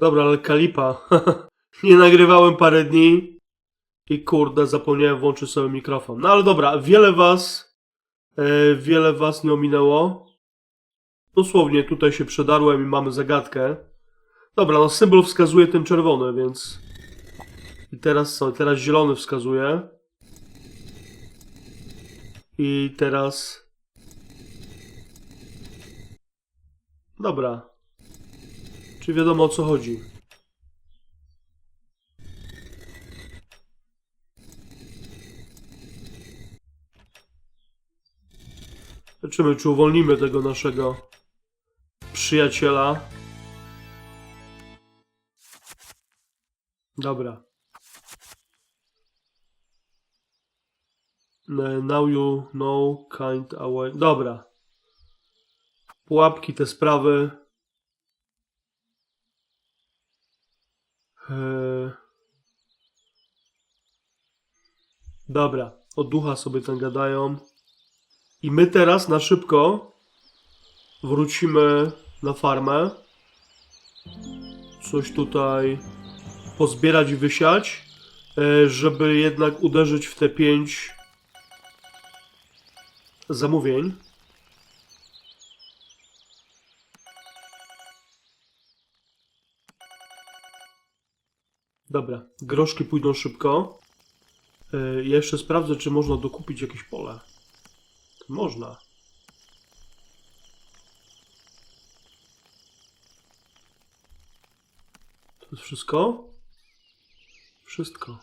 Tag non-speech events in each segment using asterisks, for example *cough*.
Dobra, ale kalipa. *laughs* nie nagrywałem parę dni i kurde, zapomniałem włączyć sobie mikrofon. No ale dobra, wiele was, e, wiele was nie ominęło. Dosłownie tutaj się przedarłem i mamy zagadkę. Dobra, no symbol wskazuje ten czerwony, więc... I teraz co? Teraz zielony wskazuje. I teraz... Dobra. Czy wiadomo o co chodzi? Zobaczymy, czy uwolnimy tego naszego przyjaciela. Dobra. Now you know kind away. Dobra. Pułapki, te sprawy. Dobra. O ducha sobie tam gadają. I my teraz na szybko wrócimy na farmę. Coś tutaj pozbierać i wysiać, e, żeby jednak uderzyć w te pięć zamówień. Dobra, groszki pójdą szybko. E, Ja jeszcze sprawdzę, czy można dokupić jakieś pole. Można. To jest wszystko? Wszystko.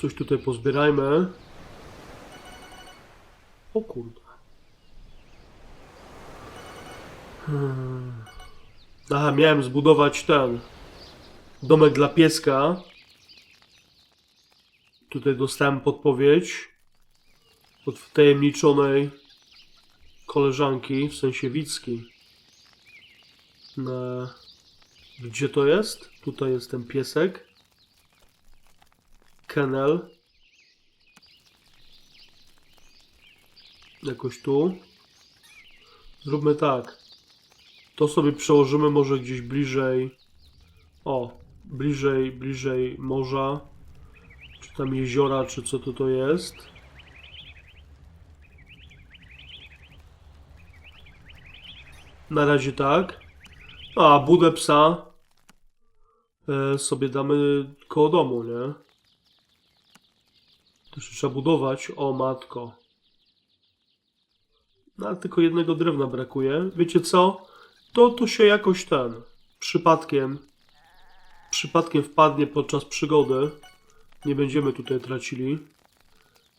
Coś tutaj pozbierajmy. O kurde. Hmm. Aha, miałem zbudować ten domek dla pieska. Tutaj dostałem podpowiedź od wtajemniczonej koleżanki, w sensie Wicki. Na... Gdzie to jest? Tutaj jest ten piesek. Kennel. Jakoś tu. Zróbmy tak. To sobie przełożymy może gdzieś bliżej. O, bliżej, bliżej morza. Czy tam jeziora, czy co to to jest. Na razie tak. A, budę psa e, sobie damy koło domu, nie? Jeszcze trzeba budować. O, matko. No, ale tylko jednego drewna brakuje. Wiecie co? To to się jakoś ten przypadkiem przypadkiem wpadnie podczas przygody. Nie będziemy tutaj tracili.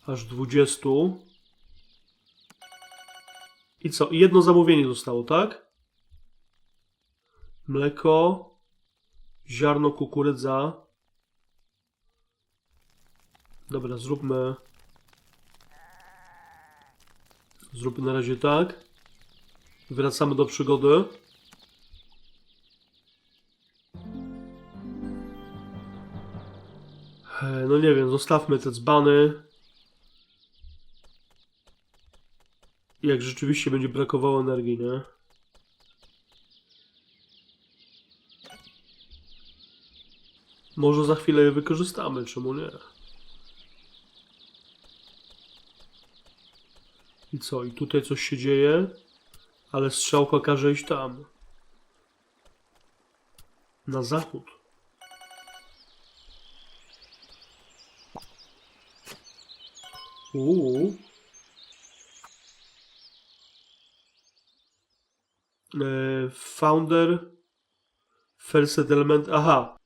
Aż 20. I co? I jedno zamówienie zostało, tak? Mleko, ziarno, kukurydza. Dobra, zróbmy. Zróbmy na razie tak. Wracamy do przygody. No nie wiem, zostawmy te dzbany. Jak rzeczywiście będzie brakowało energii, nie? Może za chwilę je wykorzystamy, czemu nie? I co? I tutaj coś się dzieje, ale strzałka każe iść tam. Na zachód. Uuu. E, founder. First settlement. Aha.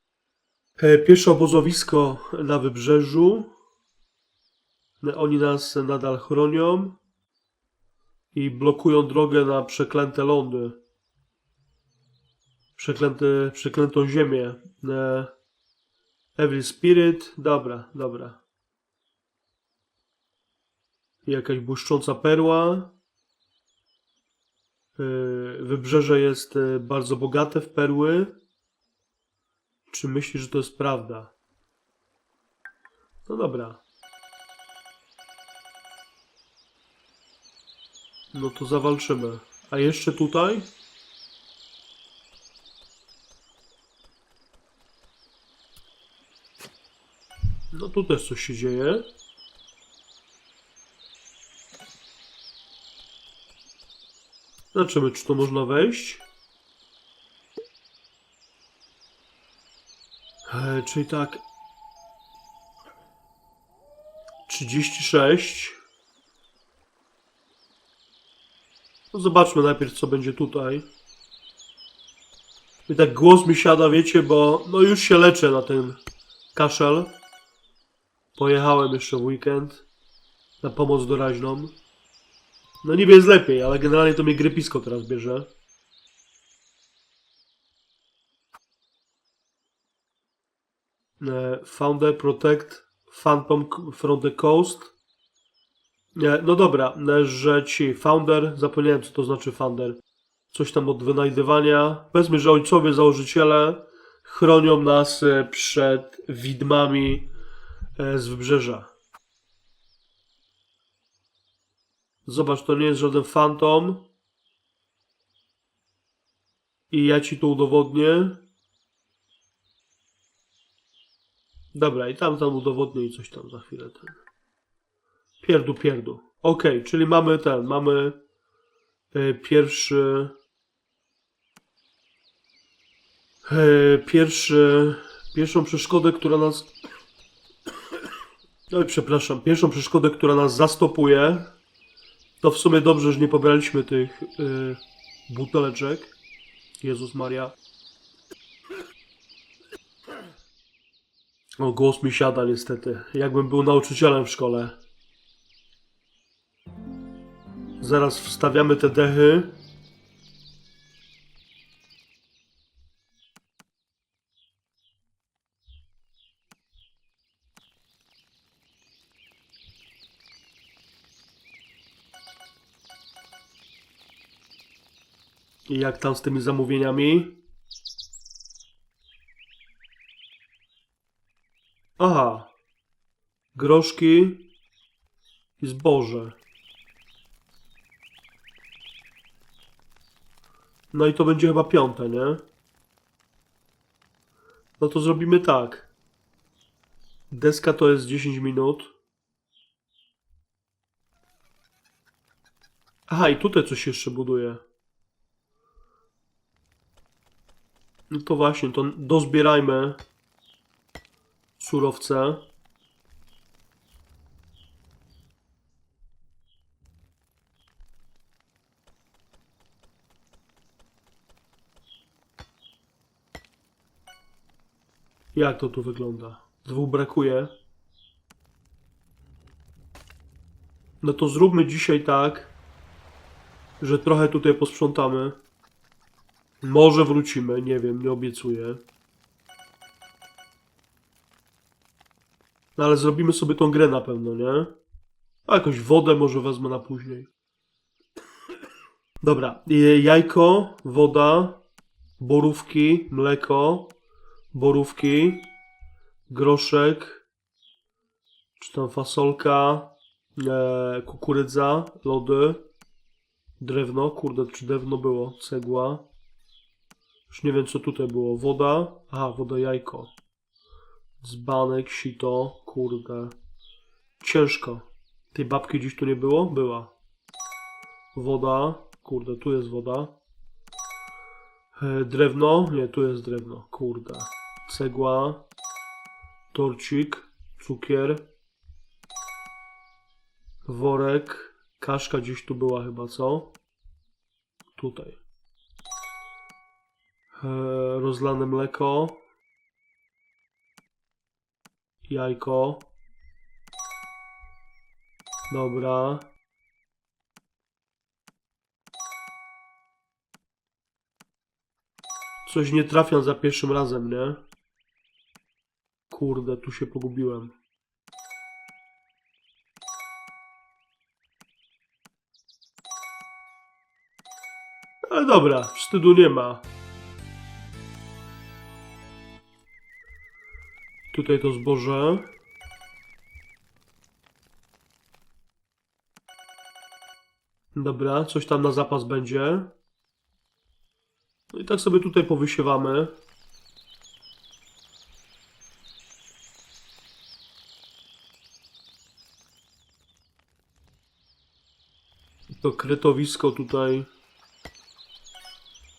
E, pierwsze obozowisko na wybrzeżu. E, Oni nas nadal chronią. I blokują drogę na przeklęte lądy. Przeklęte, przeklętą ziemię. E, Evil Spirit. Dobra, dobra. Jakaś błyszcząca perła. Yy, Wybrzeże jest yy, bardzo bogate w perły. Czy myślisz, że to jest prawda? No dobra. No to zawalczymy. A jeszcze tutaj? No tu też coś się dzieje. Zobaczymy, czy to można wejść. E, czyli tak. 36. No zobaczmy najpierw, co będzie tutaj. I tak głos mi siada, wiecie, bo no już się leczę na ten kaszel. Pojechałem jeszcze w weekend na pomoc doraźną. No niby jest lepiej, ale generalnie to mnie grypisko teraz bierze. E, Founder Protect Phantom from the Coast. Nie, no dobra, e, że ci Founder, zapomniałem co to znaczy Founder. Coś tam od wynajdywania. Powiedzmy, że ojcowie założyciele chronią nas e, przed widmami e, z wybrzeża. Zobacz, to nie jest żaden fantom. I ja ci to udowodnię. Dobra, i tam tam udowodnię i coś tam za chwilę ten. Pierdu, pierdu. Okej, czyli mamy ten, mamy e, pierwszy e, pierwszy pierwszą przeszkodę, która nas *coughs* Oj, przepraszam, pierwszą przeszkodę, która nas zastopuje. To w sumie dobrze, że nie pobraliśmy tych y, buteleczek. Jezus Maria. O, głos mi siada niestety. Jakbym był nauczycielem w szkole. Zaraz wstawiamy te dechy. I jak tam z tymi zamówieniami? Aha. Groszki i zboże. No i to będzie chyba piąte, nie? No to zrobimy tak. Deska to jest 10 minut. Aha, i tutaj coś jeszcze buduje. No to właśnie, to dozbierajmy surowce. Jak to tu wygląda? Dwóch brakuje. No to zróbmy dzisiaj tak, że trochę tutaj posprzątamy. Może wrócimy, nie wiem, nie obiecuję. No ale zrobimy sobie tą grę na pewno, nie? A jakąś wodę może wezmę na później. Dobra, jajko, woda, borówki, mleko, borówki, groszek, czy tam fasolka, e, kukurydza, lody, drewno, kurde, czy drewno było, cegła, już nie wiem, co tutaj było. Woda. Aha, woda jajko. Dzbanek, sito. Kurde. Ciężko. Tej babki dziś tu nie było? Była. Woda. Kurde, tu jest woda. E, drewno. Nie, tu jest drewno. Kurde. Cegła. Torcik. Cukier. Worek. Kaszka gdzieś tu była chyba, co? Tutaj. E, rozlane mleko, jajko. Dobra. Coś nie trafiam za pierwszym razem, nie? Kurde, tu się pogubiłem. Ale dobra, wstydu nie ma. Tutaj to zboże. Dobra, coś tam na zapas będzie. No i tak sobie tutaj powysiewamy. To krytowisko tutaj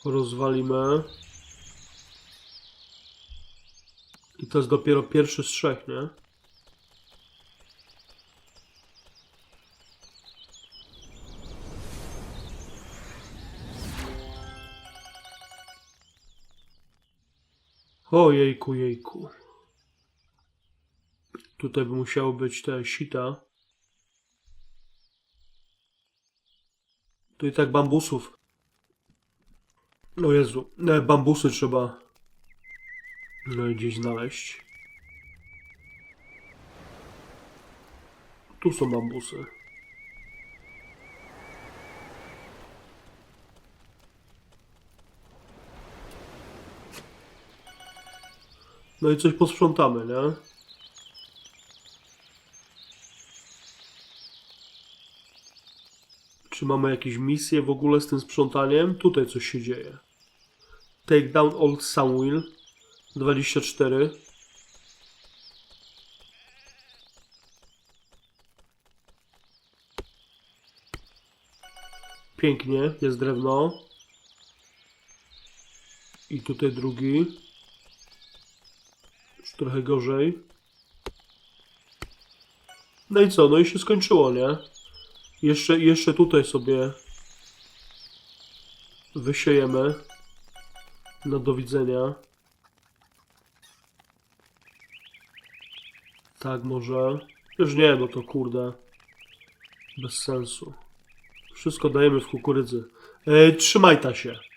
rozwalimy. I to jest dopiero pierwszy strzech, nie? O jejku, jejku. Tutaj by musiało być te sita. Tu i tak bambusów. O Jezu, e, bambusy trzeba no i gdzieś znaleźć. Tu są bambusy. No i coś posprzątamy, nie? Czy mamy jakieś misje w ogóle z tym sprzątaniem? Tutaj coś się dzieje. Take down old Samuel 24. Pięknie, jest drewno. I tutaj drugi. Już trochę gorzej. No i co? No i się skończyło, nie? Jeszcze, jeszcze tutaj sobie wysiejemy. No do widzenia. Tak może. Już nie, no to kurde. Bez sensu. Wszystko dajemy w kukurydzy. E, trzymaj ta się.